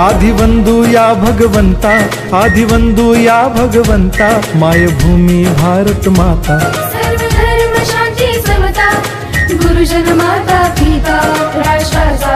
आधिवंदू या भगवंता आधिवंदू या भगवंता मायभूमी भारत माता। सर्व धर्म शांती समता गुरुजन माता पिता राष्ट्राचा